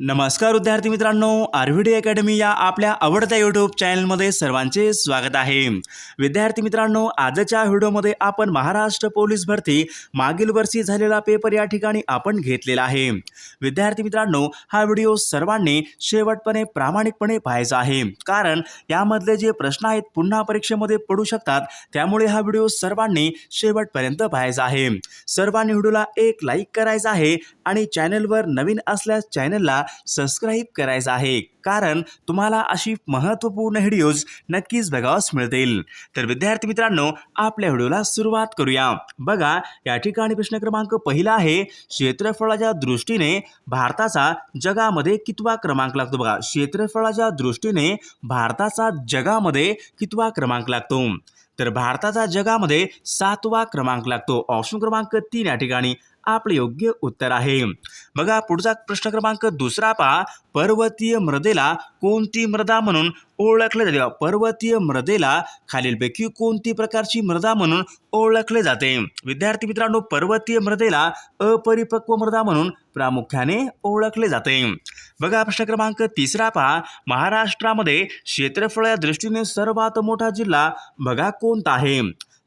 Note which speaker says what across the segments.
Speaker 1: नमस्कार विद्यार्थी मित्रांनो आरव्हीडी अकॅडमी या आपल्या आवडत्या यूट्यूब चॅनलमध्ये सर्वांचे स्वागत आहे. विद्यार्थी मित्रांनो आजच्या व्हिडिओमध्ये आपण महाराष्ट्र पोलीस भरती मागील वर्षी झालेला पेपर या ठिकाणी आपण घेतलेला आहे. विद्यार्थी मित्रांनो हा व्हिडिओ सर्वांनी शेवटपणे प्रामाणिकपणे पाहायचा आहे. कारण यामधले जे प्रश्न आहेत पुन्हा परीक्षेमध्ये पडू शकतात त्यामुळे हा व्हिडिओ सर्वांनी शेवटपर्यंत पाहायचा आहे. सर्वांनी व्हिडिओला एक लाईक करायचा आहे आणि चॅनलवर नवीन असल्यास चॅनलला सबस्क्राईब करायचं आहे. कारण तुम्हाला अशी महत्त्वपूर्ण व्हिडिओज नक्कीच बघावास मिळतील. तर विद्यार्थी मित्रांनो आपल्या व्हिडिओला सुरुवात करूया. बघा या ठिकाणी प्रश्न क्रमांक पहिला आहे. क्षेत्रफळाच्या दृष्टीने भारताचा जगामध्ये कितवा क्रमांक लागतो बघा. क्षेत्रफळाच्या दृष्टीने भारताचा जगामध्ये कितवा क्रमांक लागतो? तर भारताचा जगामध्ये सातवा क्रमांक लागतो. ऑप्शन क्रमांक तीन या ठिकाणी. आपले योग्य उत्तर आहे. बघा पुढचा प्रश्न क्रमांक दुसरा पहा. पर्वतीय मृदेला कोणती मृदा म्हणून ओळखले जाते? पर्वतीय मृदेला खालीलपैकी कोणती प्रकारची मृदा म्हणून ओळखले जाते? विद्यार्थी मित्रांनो पर्वतीय मृदेला अपरिपक्व मृदा म्हणून प्रामुख्याने ओळखले जाते. बघा प्रश्न क्रमांक तिसरा पहा. महाराष्ट्रामध्ये क्षेत्रफळ या दृष्टीने सर्वात मोठा जिल्हा बघा कोणता आहे?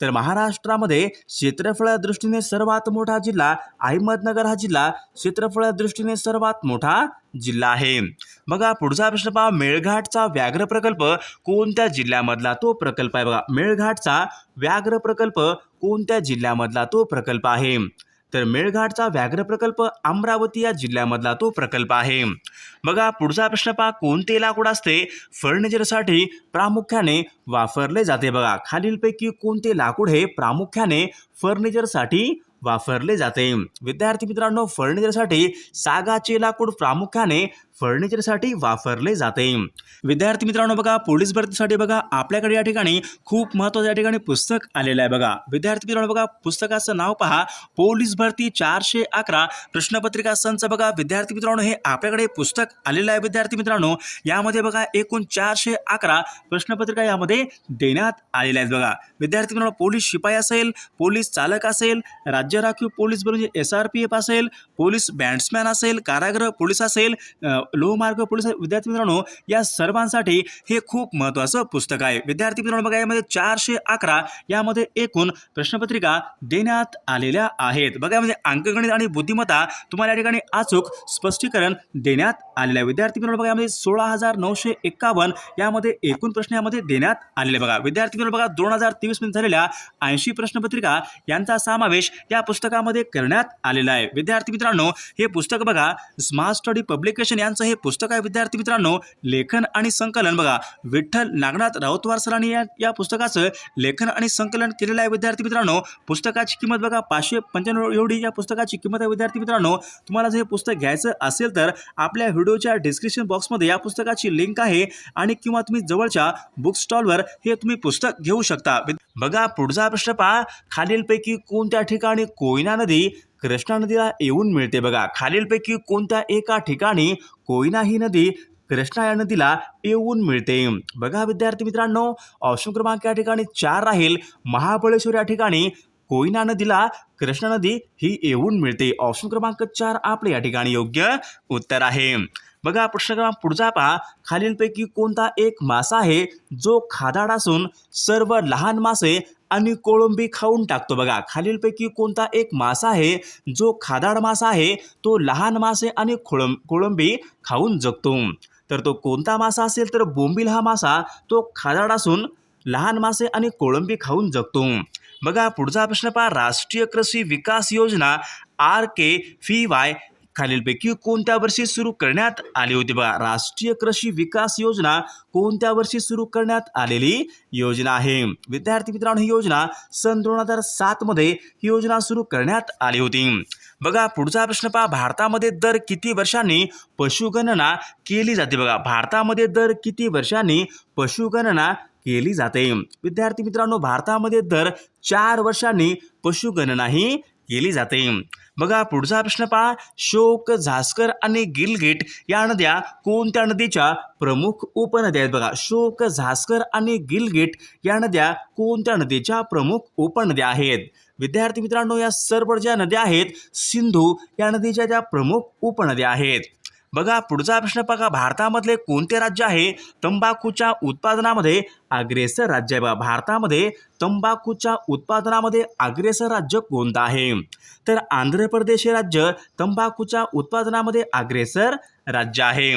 Speaker 1: तर महाराष्ट्रामध्ये क्षेत्रफळा दृष्टीने सर्वात मोठा जिल्हा अहमदनगर हा जिल्हा क्षेत्रफळा दृष्टीने सर्वात मोठा जिल्हा आहे. बघा पुढचा प्रश्न पहा. मेळघाटचा व्याघ्र प्रकल्प कोणत्या जिल्ह्यामधला तो प्रकल्प आहे? बघा मेळघाटचा व्याघ्र प्रकल्प कोणत्या जिल्ह्यामधला तो प्रकल्प आहे? तर मेळघाटचा व्याघ्र प्रकल्प अमरावती या जिल्ह्यामधला तो प्रकल्प आहे. बघा पुढचा प्रश्न पहा कोणते लाकूड असते? फर्निचरसाठी प्रामुख्याने वापरले जाते बघा. खालीलपैकी कोणते लाकूड हे प्रामुख्याने फर्निचरसाठी वापरले जाते? विद्यार्थी मित्रांनो फर्निचरसाठी सागाचे लाकूड प्रामुख्याने फर्निचरसाठी वापरले जाते. विद्यार्थी मित्रांनो बघा पोलीस भरतीसाठी बघा आपल्याकडे या ठिकाणी खूप महत्त्वाचं या ठिकाणी पुस्तक आलेलं आहे बघा. विद्यार्थी मित्रांनो बघा पुस्तकाचं नाव पहा. पोलीस भरती चारशे अकरा प्रश्नपत्रिका संच बघा. विद्यार्थी मित्रांनो हे आपल्याकडे पुस्तक आलेलं आहे विद्यार्थी मित्रांनो. यामध्ये बघा एकूण चारशे अकरा प्रश्नपत्रिका यामध्ये देण्यात आलेल्या आहेत बघा. विद्यार्थी मित्रांनो पोलीस शिपाई असेल पोलीस चालक असेल राज्य राखीव पोलीस म्हणजे एस आर पी एफ असेल पोलीस बँड्समॅन असेल कारागृह पोलीस असेल लोहमार्ग पोलीस विद्यार्थी मित्रांनो या सर्वांसाठी हे खूप महत्त्वाचं पुस्तक आहे. विद्यार्थी मित्रांनो बघा यामध्ये चारशे अकरा यामध्ये एकूण प्रश्नपत्रिका देण्यात आलेल्या आहेत. बघा यामध्ये अंकगणित आणि बुद्धिमत्ता तुम्हाला या ठिकाणी अचूक स्पष्टीकरण देण्यात आलेलं आहे. विद्यार्थी मित्रांनो बघा यामध्ये सोळा हजार नऊशे एक्कावन्न यामध्ये एकूण प्रश्न यामध्ये देण्यात आलेले बघा विद्यार्थी मित्रांनो बघा दोन हजार तेवीसमध्ये झालेल्या ऐंशी प्रश्नपत्रिका यांचा समावेश या पुस्तकामध्ये करण्यात आलेला आहे. विद्यार्थी मित्रांनो हे पुस्तक बघा स्मार्ट स्टडी पब्लिकेशन यांचं हे पुस्तक आहे विद्यार्थी मित्रांनो. लेखन आणि संकलन. बघा विठ्ठल नागनाथ राऊतवार सरांनी या या पुस्तकाचं लेखन आणि संकलन केलेलं आहे विद्यार्थी मित्रांनो. पुस्तकाची किंमत बघा पाचशे पंच्याण्णव एवढी या पुस्तकाची किंमत आहे विद्यार्थी मित्रांनो. तुम्हाला जर हे पुस्तक घ्यायचं असेल तर आपल्या व्हिडिओच्या डिस्क्रिप्शन बॉक्समध्ये या पुस्तकाची लिंक आहे आणि किंवा तुम्ही जवळच्या बुक स्टॉलवर हे तुम्ही पुस्तक घेऊ शकता. बघा पुढचा प्रश्न पहा. खालीलपैकी कोणत्या ठिकाणी कोयना नदी कृष्णा नदीला येऊन मिळते बघा. खालीलपैकी कोणत्या एका ठिकाणी कोयना ही नदी कृष्णा या नदीला येऊन मिळते? बघा विद्यार्थी मित्रांनो ऑप्शन क्रमांक या ठिकाणी चार राहील. महाबळेश्वर या ठिकाणी कोयना नदीला कृष्णा नदी ही येऊन मिळते. ऑप्शन क्रमांक चार आपले या ठिकाणी योग्य उत्तर आहे. बघा प्रश्न क्रमांक पुढचा पहा. खालीलपैकी कोणता एक मासा आहे जो खादाड असून सर्व लहान मासे आणि कोळंबी खाऊन टाकतो. बघा खालीलपैकी कोणता एक मासा आहे जो खादाड मासा आहे तो लहान मासे आणि खोळं कोळंबी खाऊन जगतो. तर तो कोणता मासा असेल तर बोंबील हा मासा तो खादाड असून लहान मासे आणि कोळंबी खाऊन जगतो. बघा पुढचा प्रश्न पहा. राष्ट्रीय कृषी विकास योजना आर के फी वाय खालीलपैकी कोणत्या वर्षी सुरू करण्यात आली होती बघा. राष्ट्रीय कृषी विकास योजना कोणत्या वर्षी सुरू करण्यात आलेली योजना आहे? विद्यार्थी मित्रांनो ही योजना सन दोन हजार सातमध्ये ही योजना सुरू करण्यात आली होती. बघा पुढचा प्रश्न पहा. भारतामध्ये दर किती वर्षांनी पशुगणना केली जाते बघा? भारतामध्ये दर किती वर्षांनी पशुगणना केली जाते? विद्यार्थी मित्रांनो भारतामध्ये दर चार वर्षांनी पशुगणना ही केली जाते. बघा पुढचा प्रश्न पहा. शोक झास्कर आणि गिलगिट या नद्या कोणत्या नदीच्या प्रमुख उपनद्या आहेत बघा. शोक झास्कर आणि गिलगिट या नद्या कोणत्या नदीच्या प्रमुख उपनद्या आहेत? विद्यार्थी मित्रांनो या सर्व ज्या नद्या आहेत सिंधू. या नदीच्या त्या प्रमुख उपनद्या आहेत बघा पुढचा प्रश्न बघा भारतामधले कोणते राज्य आहे? तंबाखूच्या उत्पादनामध्ये अग्रेसर राज्य आहे बघा. भारतामध्ये तंबाखूच्या उत्पादनामध्ये अग्रेसर राज्य कोणतं आहे? तर आंध्र प्रदेश हे राज्य तंबाखूच्या उत्पादनामध्ये अग्रेसर राज्य आहे.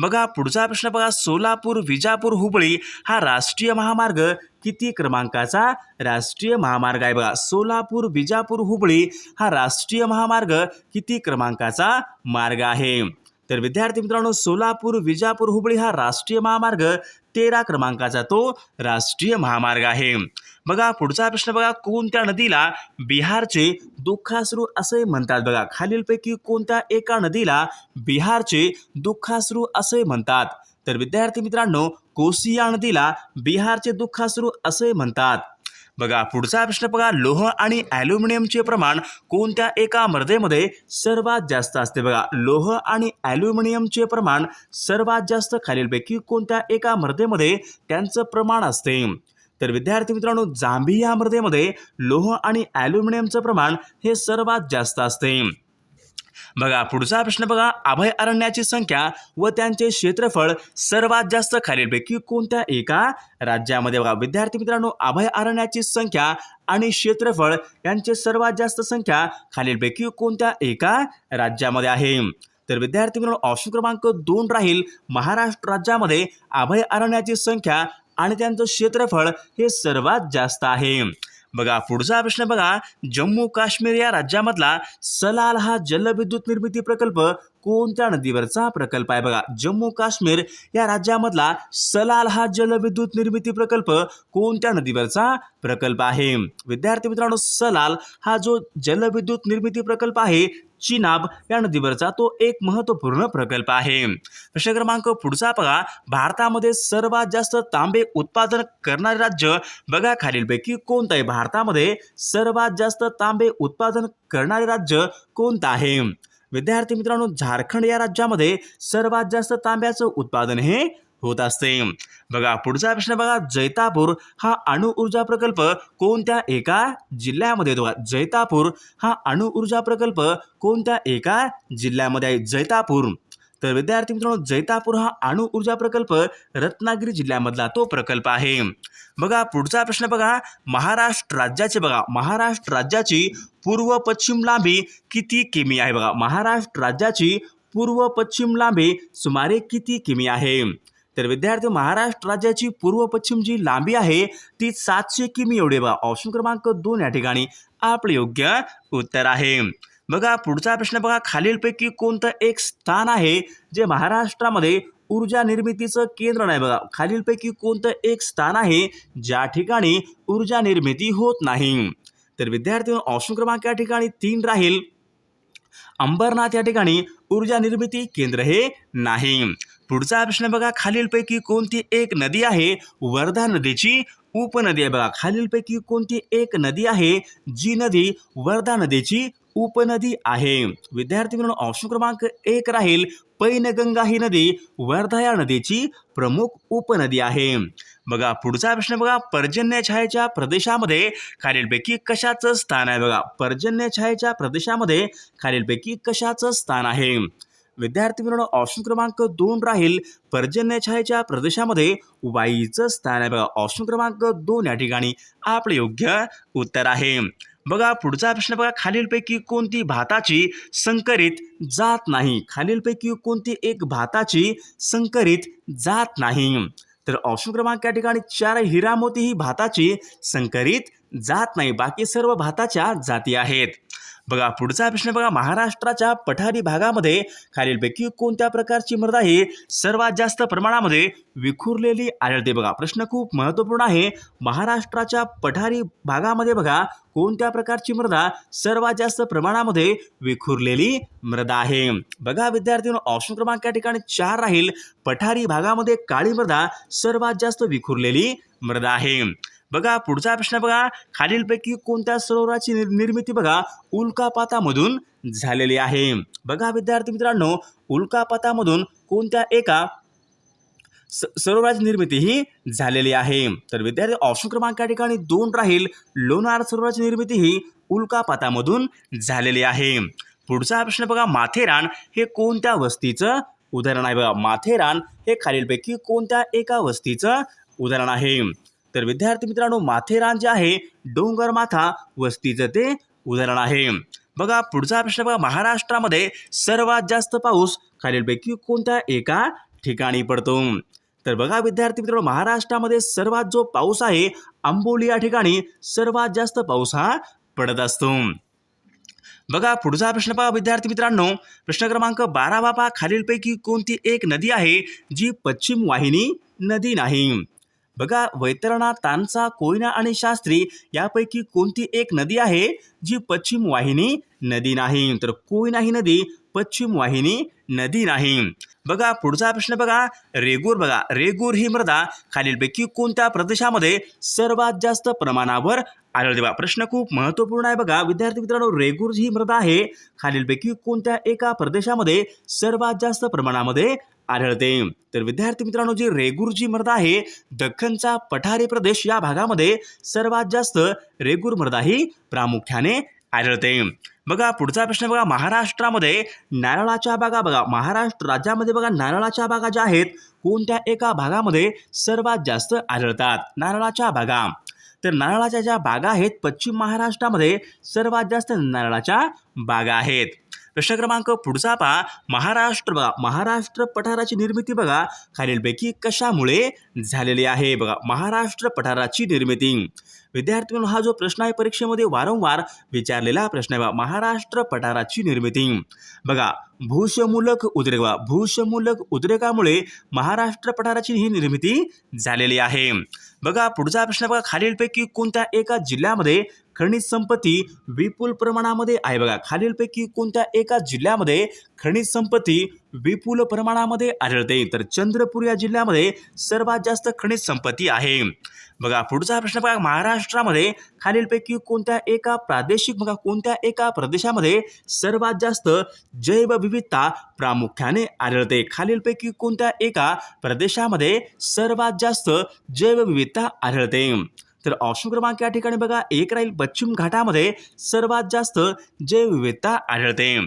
Speaker 1: बघा पुढचा प्रश्न बघा सोलापूर विजापूर हुबळी हा राष्ट्रीय महामार्ग किती क्रमांकाचा राष्ट्रीय महामार्ग आहे बघा. सोलापूर विजापूर हुबळी हा राष्ट्रीय महामार्ग किती क्रमांकाचा मार्ग आहे? तर विद्यार्थी मित्रांनो सोलापूर विजापूर हुबळी हा राष्ट्रीय महामार्ग तेरा क्रमांकाचा तो राष्ट्रीय महामार्ग आहे. बघा पुढचा प्रश्न बघा कोणत्या नदीला बिहारचे दुःखाश्रू असे म्हणतात? बघा खालीलपैकी कोणत्या एका नदीला बिहारचे दुःखाश्रू असे म्हणतात? तर विद्यार्थी मित्रांनो कोसी या नदीला बिहारचे दुःखाश्रू असे म्हणतात. बघा पुढचा प्रश्न बघा लोह आणि ॲल्युमिनियमचे प्रमाण कोणत्या एका मर्देमध्ये सर्वात जास्त असते बघा? लोह आणि ॲल्युमिनियमचे प्रमाण सर्वात जास्त खालीलपैकी कोणत्या एका मर्देमध्ये त्यांचं प्रमाण असते? तर विद्यार्थी मित्रांनो जांभिया मृदेमध्ये लोह आणि ॲल्युमिनियमचं प्रमाण हे सर्वात जास्त असते. बघा पुढचा प्रश्न बघा. अभय अरण्याची संख्या व त्यांचे क्षेत्रफळ सर्वात जास्त खालीलपैकी कोणत्या एका? राज्यामध्ये बघा विद्यार्थी मित्रांनो अभय अरण्याची संख्या आणि क्षेत्रफळ यांचे सर्वात जास्त संख्या खालीलपैकी कोणत्या एका? राज्यामध्ये आहे. तर विद्यार्थी मित्रांनो ऑप्शन क्रमांक दोन राहील. महाराष्ट्र राज्यामध्ये अभय अरण्याची संख्या आणि त्यांचं क्षेत्रफळ हे सर्वात जास्त आहे. बघा पुढचा प्रश्न बघा. जम्मू काश्मीर या राज्यामधला सलाल हा जलविद्युत निर्मिती प्रकल्प कोणत्या नदीवरचा प्रकल्प आहे? बघा जम्मू काश्मीर या राज्यामधला सलाल हा जलविद्युत निर्मिती प्रकल्प कोणत्या नदीवरचा प्रकल्प आहे? विद्यार्थी मित्रांनो सलाल हा जो जलविद्युत निर्मिती प्रकल्प आहे चिनाब या नदीवरचा तो एक महत्त्वपूर्ण प्रकल्प आहे. प्रश्न क्रमांक पुढचा बघा. भारतामध्ये सर्वात जास्त तांबे उत्पादन करणारे राज्य बघा खालीलपैकी कोणतं आहे? भारतामध्ये सर्वात जास्त तांबे उत्पादन करणारे राज्य कोणतं आहे? विद्यार्थी मित्रांनो झारखंड या राज्यामध्ये सर्वात जास्त तांब्याचं उत्पादन हे होत असते. बघा पुढचा प्रश्न बघा. जैतापूर हा अणु ऊर्जा प्रकल्प कोणत्या एका जिल्ह्यामध्ये येतो जैतापूर हा अणु ऊर्जा प्रकल्प कोणत्या एका जिल्ह्यामध्ये आहे? जैतापूर. तर विद्यार्थी मित्रांनो जैतापूर हा अणु ऊर्जा प्रकल्प रत्नागिरी जिल्ह्यामधला तो प्रकल्प आहे. बघा पुढचा प्रश्न बघा. महाराष्ट्र राज्याचे बघा. महाराष्ट्र राज्याची पूर्व पश्चिम लांबी किती किमी आहे बघा? महाराष्ट्र राज्याची पूर्व पश्चिम लांबी सुमारे किती किमी आहे? तर विद्यार्थी महाराष्ट्र राज्याची पूर्व पश्चिम जी लांबी आहे ती सातशे किमी एवढी बघा. ऑप्शन क्रमांक दोन या ठिकाणी आपले योग्य उत्तर आहे. बघा पुढचा प्रश्न बघा. खालीलपैकी कोणतं एक स्थान आहे जे महाराष्ट्रामध्ये ऊर्जा निर्मितीचं केंद्र नाही बघा. खालीलपैकी कोणतं एक स्थान आहे ज्या ठिकाणी ऊर्जा निर्मिती होत नाही? तर विद्यार्थी ऑप्शन क्रमांक या ठिकाणी तीन राहील. अंबरनाथ या ठिकाणी ऊर्जा निर्मिती केंद्र हे नाही. पुढचा प्रश्न बघा. खालीलपैकी कोणती एक नदी आहे? वर्धा नदीची उपनदी आहे बघा. खालीलपैकी कोणती एक नदी आहे? जी नदी वर्धा नदीची उपनदी आहे. विद्यार्थी मित्रांनो ऑप्शन क्रमांक एक राहील पैनगंगा ही नदी वर्धा या नदीची प्रमुख उपनदी आहे. बघा पुढचा प्रश्न बघा पर्जन्य छायेच्या प्रदेशामध्ये खालीलपैकी कशाचं स्थान आहे? बघा पर्जन्य छायेच्या प्रदेशामध्ये खालीलपैकी कशाचं स्थान आहे? विद्यार्थी मित्रांनो ऑप्शन क्रमांक दोन राहील पर्जन्य छायेच्या प्रदेशामध्ये वाईचं स्थान आहे. बघा ऑप्शन क्रमांक दोन या ठिकाणी आपले योग्य उत्तर आहे. बघा पुढचा प्रश्न बघा. खालीलपैकी कोणती भाताची संकरित जात नाही? खालीलपैकी कोणती एक भाताची संकरित जात नाही? तर ऑप्शन क्रमांक या ठिकाणी चार हिरामोती ही भाताची संकरित जात नाही. बाकी सर्व भाताच्या जाती आहेत. बघा पुढचा प्रश्न बघा महाराष्ट्राच्या पठारी भागामध्ये खालीलपैकी कोणत्या प्रकारची मृदा ही सर्वात जास्त प्रमाणामध्ये विखुरलेली आढळते बघा. प्रश्न खूप महत्त्वपूर्ण आहे. महाराष्ट्राच्या पठारी भागामध्ये बघा कोणत्या प्रकारची मृदा सर्वात जास्त प्रमाणामध्ये विखुरलेली मृदा आहे? बघा विद्यार्थ्यांनो ऑप्शन क्रमांक या ठिकाणी चार राहील. पठारी भागामध्ये काळी मृदा सर्वात जास्त विखुरलेली मृदा आहे. बघा पुढचा प्रश्न बघा. खालीलपैकी कोणत्या सरोवराची निर- निर्मिती बघा उल्कापातामधून झालेली आहे. बघा विद्यार्थी मित्रांनो उल्कापातामधून कोणत्या एका स सरोवराची निर्मिती ही झालेली आहे? तर विद्यार्थी ऑप्शन क्रमांक या ठिकाणी दोन राहील. लोणार सरोवराची निर्मिती ही उल्कापातामधून झालेली आहे. पुढचा प्रश्न बघा माथेरान हे कोणत्या वस्तीचं उदाहरण आहे? बघा माथेरान हे खालीलपैकी कोणत्या एका वस्तीचं उदाहरण आहे? तर विद्यार्थी मित्रांनो माथेरान जे आहे डोंगर माथा वस्तीचं ते उदाहरण आहे. बघा पुढचा प्रश्न बघा महाराष्ट्रामध्ये सर्वात जास्त पाऊस खालीलपैकी कोणत्या एका ठिकाणी पडतो? तर बघा विद्यार्थी मित्रांनो महाराष्ट्रामध्ये सर्वात जो पाऊस आहे आंबोली या ठिकाणी सर्वात जास्त पाऊस हा पडत असतो. बघा पुढचा प्रश्न पहा विद्यार्थी मित्रांनो. प्रश्न क्रमांक बारा बापा खालीलपैकी कोणती एक नदी आहे जी पश्चिम वाहिनी नदी नाही? बघा वैतरणा तानसा कोयना आणि शास्त्री यापैकी कोणती एक नदी आहे? जी पश्चिम वाहिनी नदी नाही. तर कोयना ही नदी पश्चिम वाहिनी नदी नाही. बघा पुढचा प्रश्न बघा. रेगूर बघा. रेगूर ही मृदा खालीलपैकी कोणत्या प्रदेशामध्ये सर्वात जास्त प्रमाणावर आढळते देवा प्रश्न खूप महत्त्वपूर्ण आहे बघा. विद्यार्थी मित्रांनो रेगुर्ज ही मृदा आहे. खालीलपैकी कोणत्या एका प्रदेशामध्ये सर्वात जास्त प्रमाणामध्ये आढळते? तर विद्यार्थी मित्रांनो जी रेगूरची मृदा आहे दख्खनचा पठारी प्रदेश या भागामध्ये सर्वात जास्त रेगूर मृदा ही प्रामुख्याने आढळते. बघा पुढचा प्रश्न बघा. महाराष्ट्रामध्ये नारळाच्या बागा बघा. महाराष्ट्र राज्यामध्ये बघा नारळाच्या बागा ज्या आहेत कोणत्या एका भागामध्ये सर्वात जास्त आढळतात? नारळाच्या बागा. तर नारळाच्या ज्या बागा आहेत पश्चिम महाराष्ट्रामध्ये सर्वात जास्त नारळाच्या बागा आहेत. प्रश्न क्रमांक पुढचा पहा. महाराष्ट्र बघा महाराष्ट्र पठाराची निर्मिती बघा. खालीलपैकी कशामुळे झालेली आहे? बघा महाराष्ट्र पठाराची निर्मिती. विद्यार्थी हा जो प्रश्न आहे परीक्षेमध्ये वारंवार विचारलेला प्रश्न आहे बघा. महाराष्ट्र पठाराची निर्मिती. बघा भूषमूलक उद्रेक बघा. भूशमूलक उद्रेकामुळे महाराष्ट्र पठाराची ही निर्मिती झालेली आहे. बघा पुढचा प्रश्न बघा खालीलपैकी कोणत्या एका जिल्ह्यामध्ये खनिज संपत्ती विपुल प्रमाणामध्ये आहे बघा. खालीलपैकी कोणत्या एका जिल्ह्यामध्ये खनिज संपत्ती विपुल प्रमाणामध्ये आढळते? तर चंद्रपूर या जिल्ह्यामध्ये सर्वात जास्त खनिज संपत्ती आहे. बघा पुढचा प्रश्न बघा. महाराष्ट्रामध्ये खालीलपैकी कोणत्या एका प्रादेशिक बघा कोणत्या एका प्रदेशामध्ये सर्वात जास्त जैवविविधता प्रामुख्याने आढळते? खालीलपैकी कोणत्या एका प्रदेशामध्ये सर्वात जास्त जैवविविधता आढळते? तर ऑप्शन क्रमांक या ठिकाणी बघा एक राहील पश्चिम घाटामध्ये सर्वात जास्त जैवविविधता आढळते.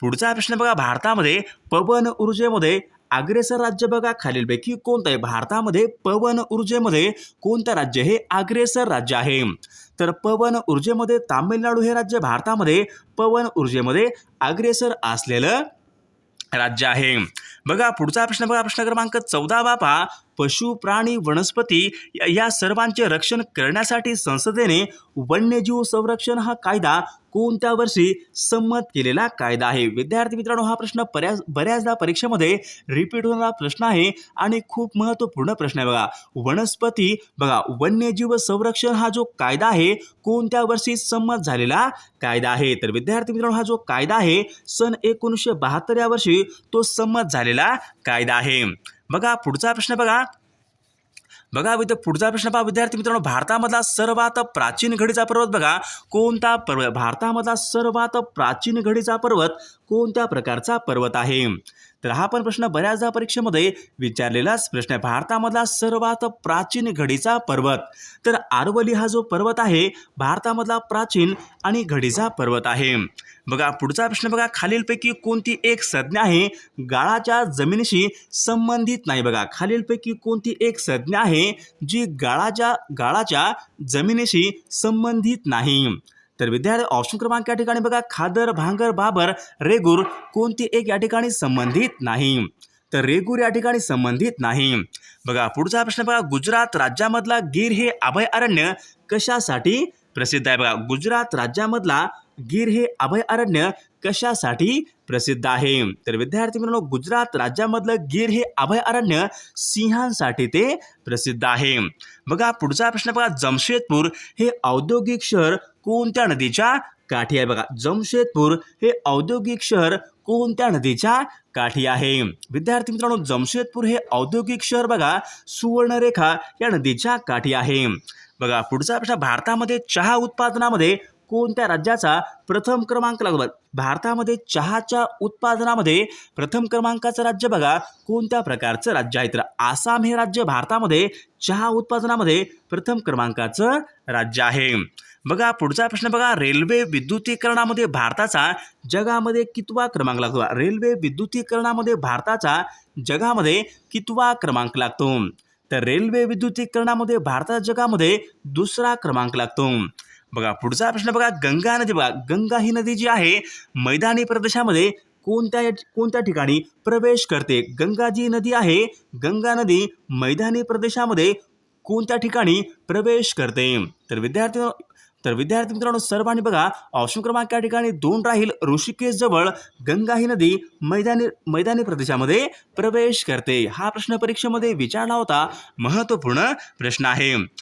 Speaker 1: पुढचा प्रश्न बघा भारतामध्ये पवन ऊर्जेमध्ये अग्रेसर राज्य बघा खालीलपैकी कोणतं आहे भारतामध्ये पवन ऊर्जेमध्ये कोणतं राज्य हे अग्रेसर राज्य आहे? तर पवन ऊर्जेमध्ये तामिळनाडू हे राज्य भारतामध्ये पवन ऊर्जेमध्ये अग्रेसर असलेलं राज्य आहे. बघा पुढचा प्रश्न बघा प्रश्न क्रमांक चौदा बापा पशु प्राणी वनस्पती या- या सर्वांचे रक्षण करण्यासाठी संसदेने वन्यजीव संरक्षण हा कायदा कोणत्या वर्षी संमत केलेला कायदा आहे? विद्यार्थी मित्रांनो हा प्रश्न बऱ्याच बऱ्याचदा परीक्षेमध्ये रिपीट होणारा प्रश्न आहे आणि खूप महत्त्वपूर्ण प्रश्न आहे बघा. वनस्पती बघा वन्यजीव संरक्षण हा जो कायदा आहे कोणत्या वर्षी संमत झालेला कायदा आहे? तर विद्यार्थी मित्रांनो हा जो कायदा आहे सन एकोणीसशे बहात्तर या वर्षी तो संमत झालेला कायदा आहे. बघा पुढचा प्रश्न बघा. बघा विद्या पुढचा प्रश्न पहा विद्यार्थी मित्रांनो. भारतामधला सर्वात प्राचीन घडीचा पर्वत बघा. कोणता पर्वत? भारतामधला सर्वात प्राचीन घडीचा पर्वत कोणत्या प्रकारचा पर्वत आहे? तर हा पण प्रश्न बऱ्याचदा परीक्षेमध्ये विचारलेलाच प्रश्न आहे. भारतामधला सर्वात प्राचीन घडीचा पर्वत. तर आरवली हा जो पर्वत आहे भारतामधला प्राचीन आणि घडीचा पर्वत आहे. बघा पुढचा प्रश्न बघा. खालीलपैकी कोणती एक संज्ञा आहे? गाळाच्या जमिनीशी संबंधित नाही बघा. खालीलपैकी कोणती एक संज्ञा आहे जी गाळाच्या गाळाच्या जमिनीशी संबंधित नाही? तर विद्यार्थी ऑप्शन क्रमांक या ठिकाणी बघा. खादर भांगर बाबर रेगूर कोणती एक या ठिकाणी संबंधित नाही. तर रेगूर या ठिकाणी संबंधित नाही. बघा पुढचा प्रश्न बघा. गुजरात राज्यामधला गिर हे अभय अरण्य कशासाठी प्रसिद्ध आहे? बघा गुजरात राज्यामधला गिर हे अभयारण्य कशासाठी प्रसिद्ध आहे? तर विद्यार्थी मित्रांनो गुजरात राज्यामधलं गीर हे अभयारण्य सिंहांसाठी ते प्रसिद्ध आहे. बघा पुढचा प्रश्न बघा जमशेदपूर हे औद्योगिक शहर कोणत्या नदीच्या काठी आहे? बघा जमशेदपूर हे औद्योगिक शहर कोणत्या नदीच्या काठी आहे? विद्यार्थी मित्रांनो जमशेदपूर हे औद्योगिक शहर बघा सुवर्णरेखा या नदीच्या काठी आहे. बघा पुढचा प्रश्न भारतामध्ये चहा उत्पादनामध्ये कोणत्या राज्याचा प्रथम क्रमांक लागतो भारतामध्ये चहाच्या उत्पादनामध्ये प्रथम क्रमांकाचं राज्य बघा. कोणत्या प्रकारचं राज्य आहे? तर आसाम हे राज्य भारतामध्ये चहा उत्पादनामध्ये प्रथम क्रमांकाचं राज्य आहे. बघा पुढचा प्रश्न बघा. रेल्वे विद्युतीकरणामध्ये भारताचा जगामध्ये कितवा क्रमांक लागतो? रेल्वे विद्युतीकरणामध्ये भारताचा जगामध्ये कितवा क्रमांक लागतो? तर रेल्वे विद्युतीकरणामध्ये भारताच्या जगामध्ये दुसरा क्रमांक लागतो. बघा पुढचा प्रश्न बघा गंगा नदी बघा. गंगा ही नदी जी आहे मैदानी प्रदेशामध्ये कोणत्या कोणत्या ठिकाणी प्रवेश करते? गंगा जी नदी आहे गंगा नदी मैदानी प्रदेशामध्ये कोणत्या ठिकाणी प्रवेश करते? तर विद्यार्थी तर विद्यार्थी मित्रांनो सर्वांनी बघा ऑप्शन क्रमांक या ठिकाणी दोन राहील. ऋषिकेश जवळ गंगा ही नदी मैदानी मैदानी प्रदेशामध्ये प्रवेश करते. हा प्रश्न परीक्षेमध्ये विचारला होता. महत्त्वपूर्ण प्रश्न आहे.